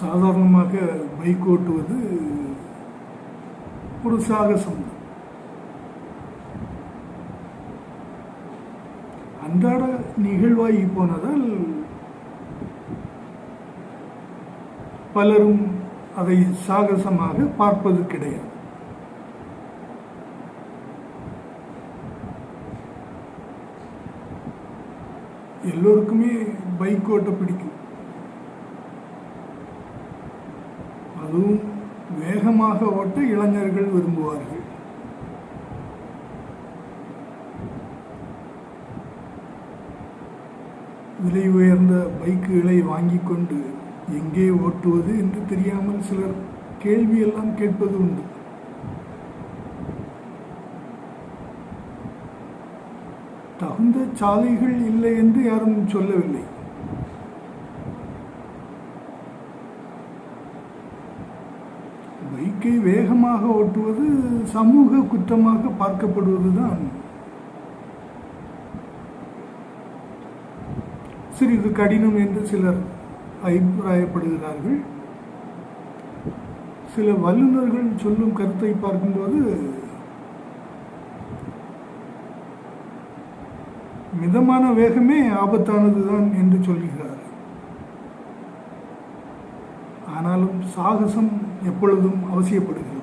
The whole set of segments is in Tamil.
சாதாரணமாக பைக் ஓட்டுவது ஒரு சாகசம். அன்றாட நிகழ்வாகி போனதால் பலரும் அதை சாகசமாக பார்ப்பது கிடையாது. எல்லோருக்குமே பைக் ஓட்ட பிடிக்கும். அதுவும் வேகமாக ஓட்ட இளைஞர்கள் விரும்புவார்கள். விலை உயர்ந்த பைக்குகளை வாங்கி கொண்டு எங்கே ஓட்டுவது என்று தெரியாமல் சிலர் கேள்வியெல்லாம் கேட்பது உண்டு. தகுந்த சாலைகள் இல்லை என்று யாரும் சொல்லவில்லை. பைக்கை வேகமாக ஓட்டுவது சமூக குற்றமாக பார்க்கப்படுவதுதான். சிறிது கடினம் என்று சிலர் அபிப்பிராயப்படுகிறார்கள். சில வல்லுநர்கள் சொல்லும் கருத்தை பார்க்கும்போது மிதமான வேகமே ஆபத்தானது தான் என்று சொல்கிறார் ஆனாலும் சாகசம் எப்பொழுதும் அவசியப்படுகிறது.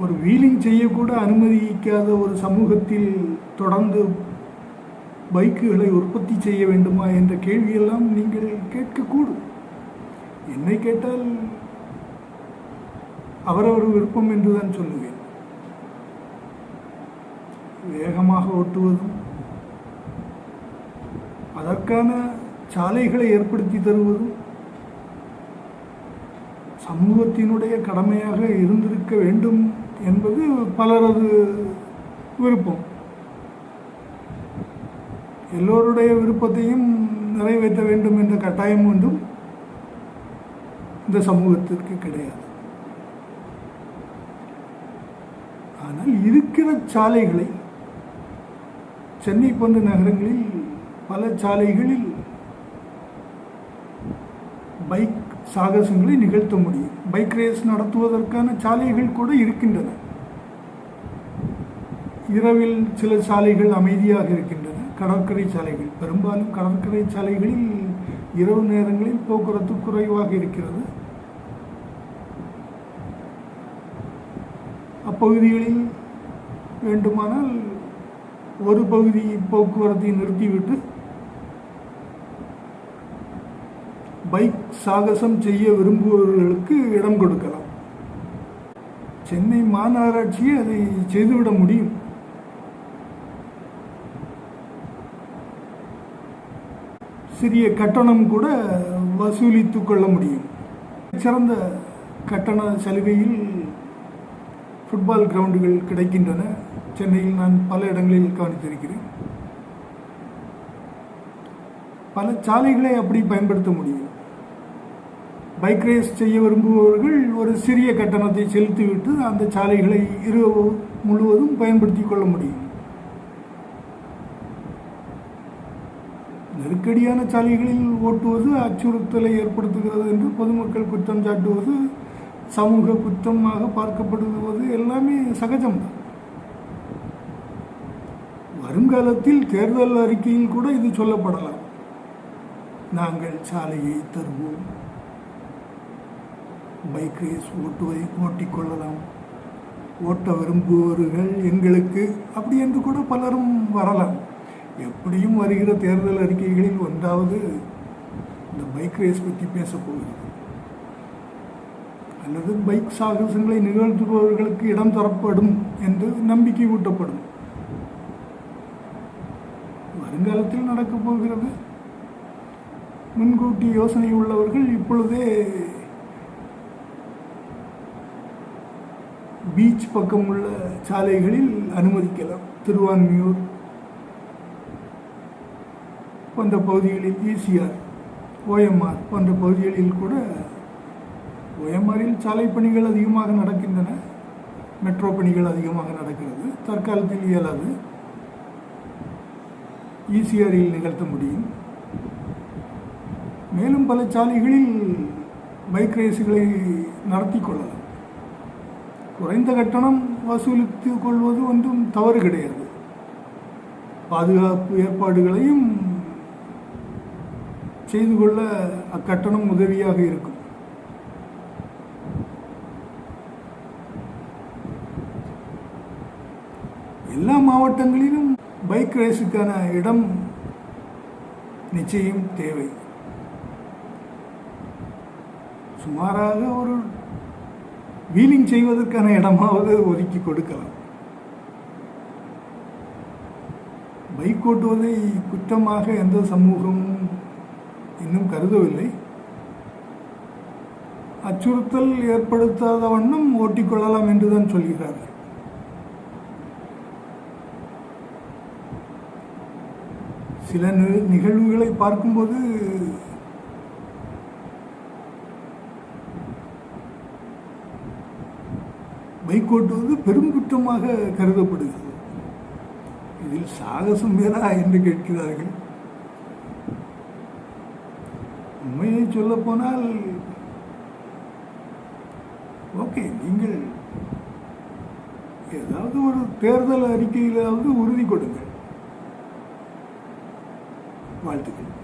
ஒரு வீலிங் செய்யக்கூட அனுமதிக்காத ஒரு சமூகத்தில் தொடர்ந்து பைக்குகளை உற்பத்தி செய்ய வேண்டுமா என்ற கேள்வியெல்லாம் நீங்கள் கேட்கக்கூடும். என்னை கேட்டால் அவரவர் விருப்பம் என்றுதான் சொல்லுவேன். வேகமாக ஓட்டுவதும் அதற்கான சாலைகளை ஏற்படுத்தி தருவதும் சமூகத்தினுடைய கடமையாக இருந்திருக்க வேண்டும் என்பது பலரது விருப்பம். எல்லோருடைய விருப்பத்தையும் நிறைவேற்ற வேண்டும் என்ற கட்டாயம் ஒன்றும் இந்த சமூகத்திற்கு கிடையாது. ஆனால் இருக்கிற சாலைகளை சென்னை போன்ற நகரங்களில் பல சாலைகளில் பைக் சாகசங்களை நிகழ்த்த முடியும். பைக் ரேஸ் நடத்துவதற்கான சாலைகள் கூட இருக்கின்றன. இரவில் சில சாலைகள் அமைதியாக இருக்கின்றன. கடற்கரை சாலைகள். பெரும்பாலும் கடற்கரை சாலைகளில் இரவு நேரங்களில் போக்குவரத்து குறைவாக இருக்கிறது. அப்பகுதிகளில் வேண்டுமானால் ஒரு பகுதி போக்குவரத்தை நிறுத்திவிட்டு பைக் சாகசம் செய்ய விரும்புபவர்களுக்கு இடம் கொடுக்கலாம். சென்னை மாநகராட்சியே அதை செய்துவிட முடியும். சிறிய கட்டணம் கூட வசூலித்து கொள்ள முடியும். சிறந்த கட்டண சலுகையில் ஃபுட்பால் கிரவுண்டுகள் கிடைக்கின்றன. சென்னையில் நான் பல இடங்களில் கவனித்திருக்கிறேன் பல சாலைகளை அப்படி பயன்படுத்த முடியும். பைக் ரேஸ் செய்ய விரும்புபவர்கள் ஒரு சிறிய கட்டணத்தை செலுத்திவிட்டு அந்த சாலைகளை இரவு முழுவதும் பயன்படுத்தி கொள்ள முடியும். நெருக்கடியான சாலைகளில் ஓட்டுவது அச்சுறுத்தலை ஏற்படுத்துகிறது என்று பொதுமக்கள் குற்றம் சாட்டுவது சமூக குற்றமாக பார்க்கப்படுவது எல்லாமே சகஜம்தான். வருங்காலத்தில் தேர்தல் அறிக்கையில் கூட இது சொல்லப்படலாம். நாங்கள் சாலையை தருவோம். பைக் ரேஸ் ஓட்டுவதை ஓட்டிக்கொள்ளலாம். ஓட்ட விரும்புபவர்கள் எங்களுக்கு அப்படி என்று கூட பலரும் வரலாம். எப்படியும் வருகிற தேர்தல் அறிக்கைகளில் ஒன்றாவது இந்த பைக் ரேஸ் பற்றி பேசப்போகிறது அல்லது பைக் சாகசங்களை நிகழ்த்துபவர்களுக்கு இடம் தரப்படும் என்று நம்பிக்கை ஊட்டப்படும். வருங்காலத்தில் நடக்கப் போகிறது. முன்கூட்டி யோசனை உள்ளவர்கள் இப்பொழுதே பீச் பக்கம் உள்ள சாலைகளில் அனுமதிக்கலாம். திருவான்மியூர் போன்ற பகுதிகளில் ஈசிஆர் ஓஎம்ஆர் போன்ற பகுதிகளில் கூட ஓஎம்ஆரில் சாலை பணிகள் அதிகமாக நடக்கின்றன. மெட்ரோ பணிகள் அதிகமாக நடக்கிறது. தற்காலத்தில் இயலாது. ஈசிஆரில் நிகழ்த்த முடியும். மேலும் பல சாலைகளில் பைக் ரேஸுகளை நடத்தி கொள்ளலாம். குறைந்த கட்டணம் வசூலித்து கொள்வது ஒன்றும் தவறு கிடையாது. பாதுகாப்பு ஏற்பாடுகளையும் செய்து கொள்ள அக்கட்டணம் உதவியாக இருக்கும். எல்லா மாவட்டங்களிலும் பைக் ரேஸுக்கான இடம் நிச்சயம் தேவை. சுமாராக ஒரு வீலிங் செய்வதற்கான இடமாவது ஒதுக்கி கொடுக்கலாம். பைக் ஓட்டுவதை குற்றமாக எந்த சமூகமும் இன்னும் கருதவில்லை. அச்சுறுத்தல் ஏற்படுத்தாத வண்ணம் ஓட்டிக்கொள்ளலாம் என்றுதான் சொல்கிறார்கள். சில நிகழ்வுகளை பார்க்கும்போது பைக் ஓட்டுவது பெரும் குற்றமாக கருதப்படுகிறது. இதில் சாகசம் வேறா என்று கேட்கிறார்கள். உண்மையை சொல்லப்போனால் ஓகே நீங்கள் ஏதாவது ஒரு தேர்தல் அறிக்கையிலாவது உறுதி கொடுங்கள். வாழ்த்துக்கள்.